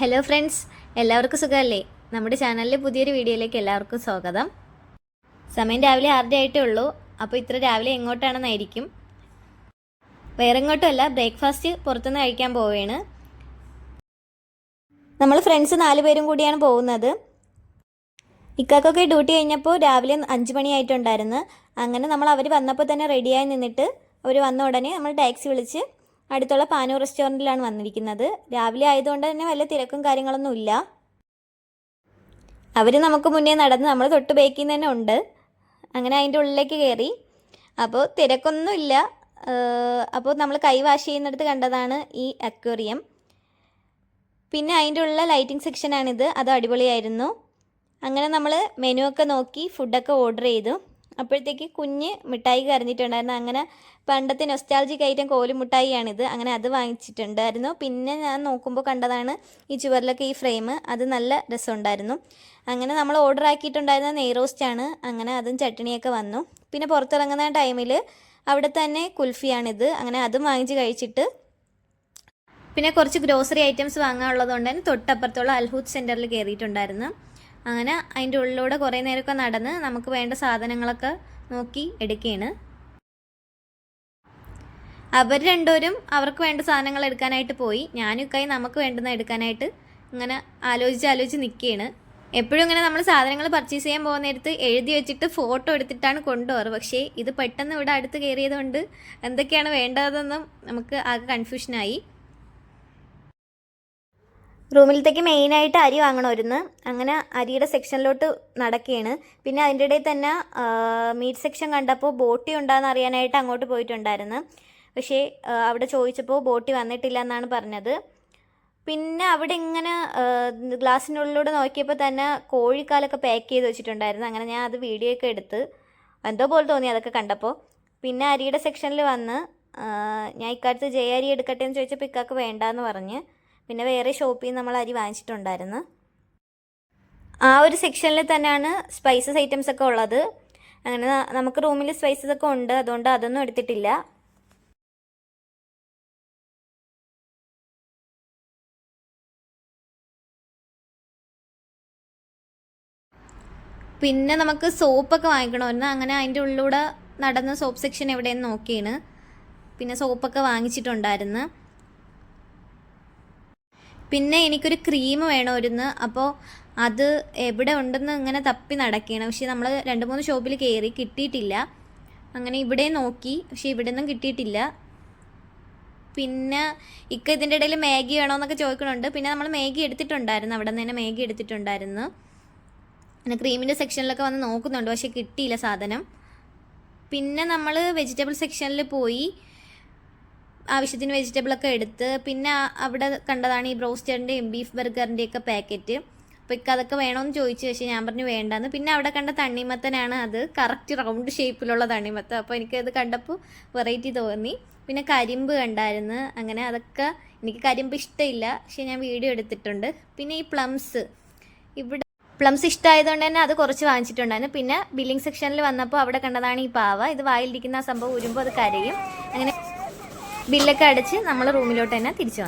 Hello friends എല്ലാവർക്കും സുഖമല്ലേ? നമ്മുടെ ചാനലിലെ പുതിയൊരു വീഡിയോയിലേക്ക് എല്ലാവർക്കും സ്വാഗതം. സമയം രാവിലെ ആറര ആയിട്ടേ ഉള്ളൂ. അപ്പോൾ ഇത്ര രാവിലെ എങ്ങോട്ടാണെന്നായിരിക്കും? വേറെ എങ്ങോട്ടുമല്ല ബ്രേക്ക്ഫാസ്റ്റ് പുറത്തുനിന്ന് കഴിക്കാൻ പോവുകയാണ്. നമ്മൾ ഫ്രണ്ട്സ് നാല് പേരും കൂടിയാണ് പോകുന്നത്. ഇക്കാക്കൊക്കെ ഡ്യൂട്ടി കഴിഞ്ഞപ്പോൾ രാവിലെ അഞ്ച് മണിയായിട്ടുണ്ടായിരുന്നു അങ്ങനെ നമ്മൾ അവർ വന്നപ്പോൾ തന്നെ റെഡിയായി നിന്നിട്ട് അവർ വന്ന ഉടനെ നമ്മൾ ടാക്സി വിളിച്ച് അടുത്തുള്ള പാനൂർ റെസ്റ്റോറന്റിലാണ് വന്നിരിക്കുന്നത്. രാവിലെ ആയതുകൊണ്ട് തന്നെ വലിയ തിരക്കും കാര്യങ്ങളൊന്നും ഇല്ല. അവർ നമുക്ക് മുന്നേ നടന്ന് നമ്മൾ തൊട്ട് ബേക്കിൽ നിന്ന് തന്നെ ഉണ്ട്. അങ്ങനെ അതിന്റെ ഉള്ളിലേക്ക് കയറി അപ്പോൾ തിരക്കൊന്നും ഇല്ല. അപ്പോൾ നമ്മൾ കൈ വാഷ് ചെയ്യുന്നിടത്ത് കണ്ടതാണ് ഈ അക്വേറിയം. പിന്നെ അതിന്റെ ഉള്ള ലൈറ്റിംഗ് സെക്ഷനാണിത് അത് അടിപൊളിയായിരുന്നു. അങ്ങനെ നമ്മൾ മെനു ഒക്കെ നോക്കി ഫുഡൊക്കെ ഓർഡർ ചെയ്തു. അപ്പോഴത്തേക്ക് കുഞ്ഞ് മിഠായി കരഞ്ഞിട്ടുണ്ടായിരുന്നു. അങ്ങനെ പണ്ടത്തെ നൊസ്റ്റാൾജിക് ഐറ്റം കോലുമിഠായിയാണിത് അങ്ങനെ അത് വാങ്ങിച്ചിട്ടുണ്ടായിരുന്നു. പിന്നെ ഞാൻ നോക്കുമ്പോൾ കണ്ടതാണ് ഈ ചുവരിലൊക്കെ ഈ ഫ്രെയിം അത് നല്ല രസമുണ്ടായിരുന്നു. അങ്ങനെ നമ്മൾ ഓർഡർ ആക്കിയിട്ടുണ്ടായിരുന്ന നെയ് ആണ്. അങ്ങനെ അതും ചട്ടിണിയൊക്കെ വന്നു. പിന്നെ പുറത്തിറങ്ങുന്ന ടൈമിൽ അവിടെ തന്നെ കുൽഫിയാണിത്. അങ്ങനെ അതും വാങ്ങിച്ച് കഴിച്ചിട്ട് പിന്നെ കുറച്ച് ഗ്രോസറി ഐറ്റംസ് വാങ്ങാനുള്ളതുകൊണ്ട് തന്നെ തൊട്ടപ്പുറത്തുള്ള അൽഹൂത്ത് സെന്ററിൽ കയറിയിട്ടുണ്ടായിരുന്നു അങ്ങനെ അതിന്റെ ഉള്ളിലൂടെ കുറേ നേരമൊക്കെ നടന്ന് നമുക്ക് വേണ്ട സാധനങ്ങളൊക്കെ നോക്കി എടുക്കുകയാണ്. അവർ രണ്ടുപേരും അവർക്ക് വേണ്ട സാധനങ്ങൾ എടുക്കാനായിട്ട് പോയി. ഞാനും കൈ നമുക്ക് വേണ്ടുന്ന എടുക്കാനായിട്ട് ഇങ്ങനെ ആലോചിച്ച് ആലോചിച്ച് നിൽക്കുകയാണ്. എപ്പോഴും ഇങ്ങനെ നമ്മൾ സാധനങ്ങൾ പർച്ചേസ് ചെയ്യാൻ പോകുന്ന നേരത്ത് എഴുതി വെച്ചിട്ട് ഫോട്ടോ എടുത്തിട്ടാണ് കൊണ്ടുപോകാറ്. പക്ഷേ ഇത് പെട്ടെന്ന് ഇവിടെ അടുത്ത് കയറിയതുകൊണ്ട് എന്തൊക്കെയാണ് വേണ്ടതെന്നും നമുക്ക് ആകെ കൺഫ്യൂഷനായി റൂമിലത്തേക്ക് മെയിനായിട്ട് അരി വാങ്ങണമായിരുന്നു അങ്ങനെ അരിയുടെ സെക്ഷനിലോട്ട് നടക്കുകയാണ്. പിന്നെ അതിന്റെ ഇടയിൽ തന്നെ മീറ്റ് സെക്ഷൻ കണ്ടപ്പോൾ ബോട്ടി ഉണ്ടോയെന്ന് അറിയാനായിട്ട് അങ്ങോട്ട് പോയിട്ടുണ്ടായിരുന്നു. പക്ഷേ അവിടെ ചോദിച്ചപ്പോൾ ബോട്ടി വന്നിട്ടില്ല എന്നാണ് പറഞ്ഞത്. പിന്നെ അവിടെ ഇങ്ങനെ ഗ്ലാസ്സിനുള്ളിലൂടെ നോക്കിയപ്പോൾ തന്നെ കോഴിക്കാലൊക്കെ പാക്ക് ചെയ്ത് വെച്ചിട്ടുണ്ടായിരുന്നു. അങ്ങനെ ഞാൻ അത് വീഡിയോ ഒക്കെ എടുത്ത് എന്തോ പോലെ തോന്നി അതൊക്കെ കണ്ടപ്പോൾ. പിന്നെ അരിയുടെ സെക്ഷനിൽ വന്ന് ഞാൻ ഇക്കാലത്ത് ജയ അരി എടുക്കട്ടെ എന്ന് ചോദിച്ചപ്പോൾ ഇക്കാക്ക് വേണ്ടാന്ന് പറഞ്ഞ് പിന്നെ വേറെ ഷോപ്പിൽ നമ്മൾ അരി വാങ്ങിച്ചിട്ടുണ്ടായിരുന്നു. ആ ഒരു സെക്ഷനിൽ തന്നെയാണ് സ്പൈസസ് ഐറ്റംസ് ഒക്കെ ഉള്ളത്. അങ്ങനെ നമുക്ക് റൂമിൽ സ്പൈസസ് ഒക്കെ ഉണ്ട്. അതുകൊണ്ട് അതൊന്നും എടുത്തിട്ടില്ല. പിന്നെ നമുക്ക് സോപ്പൊക്കെ വാങ്ങിക്കണമായിരുന്നു അങ്ങനെ അതിന്റെ ഉള്ളിലൂടെ നടന്ന സോപ്പ് സെക്ഷൻ എവിടെയെന്ന് നോക്കിയാണ്. പിന്നെ സോപ്പൊക്കെ വാങ്ങിച്ചിട്ടുണ്ടായിരുന്നു. പിന്നെ എനിക്കൊരു ക്രീം വേണമായിരുന്നു അപ്പോൾ അത് എവിടെ ഉണ്ടെന്ന് ഇങ്ങനെ തപ്പി നടക്കുകയാണ് പക്ഷേ നമ്മൾ രണ്ട് മൂന്ന് ഷോപ്പിൽ കയറി കിട്ടിയിട്ടില്ല. അങ്ങനെ ഇവിടെ നോക്കി. പക്ഷേ ഇവിടെ നിന്നും കിട്ടിയിട്ടില്ല. പിന്നെ ഇക്ക ഇതിന്റെ ഇടയിൽ മാഗി വേണമെന്നൊക്കെ ചോദിക്കണുണ്ട്. പിന്നെ നമ്മൾ മാഗി എടുത്തിട്ടുണ്ടായിരുന്നു. അവിടെ നിന്ന് തന്നെ മാഗി എടുത്തിട്ടുണ്ടായിരുന്നു. പിന്നെ ക്രീമിന്റെ സെക്ഷനിലൊക്കെ വന്ന് നോക്കുന്നുണ്ട്. പക്ഷേ കിട്ടിയില്ല സാധനം. പിന്നെ നമ്മൾ വെജിറ്റബിൾ സെക്ഷനിൽ പോയി. ആവശ്യത്തിന് വെജിറ്റബിളൊക്കെ എടുത്ത് പിന്നെ അവിടെ കണ്ടതാണ് ഈ ബ്രോസ്റ്ററിന്റെയും ബീഫ് ബർഗറിന്റെയൊക്കെ പാക്കറ്റ് അപ്പോൾ ഇക്ക അതൊക്കെ വേണമെന്ന് ചോദിച്ചു പക്ഷേ ഞാൻ പറഞ്ഞു വേണ്ടെന്ന്. പിന്നെ അവിടെ കണ്ട തണ്ണിമത്തനാണ് അത്. കറക്റ്റ് റൗണ്ട് ഷേപ്പിലുള്ള തണ്ണിമത്തൻ അപ്പോൾ എനിക്കത് കണ്ടപ്പോൾ വെറൈറ്റി തോന്നി. പിന്നെ കരിമ്പ് കണ്ടായിരുന്നു അങ്ങനെ. അതൊക്കെ എനിക്ക് കരിമ്പ് ഇഷ്ടമില്ല. പക്ഷേ ഞാൻ വീഡിയോ എടുത്തിട്ടുണ്ട്. പിന്നെ ഈ പ്ലംസ് ഇവിടെ പ്ലംസ് ഇഷ്ടമായതുകൊണ്ട് തന്നെ അത് കുറച്ച് വാങ്ങിച്ചിട്ടുണ്ടായിരുന്നു. പിന്നെ ബില്ലിംഗ് സെക്ഷനിൽ വന്നപ്പോൾ അവിടെ കണ്ടതാണ് ഈ പാവ. ഇത് വായിലിരിക്കുന്ന സംഭവം ഉരുമ്പോൾ അത് കരയും. അങ്ങനെ ബില്ലൊക്കെ അടിച്ച് നമ്മൾ റൂമിലോട്ട് തന്നെ തിരിച്ചു വന്നു.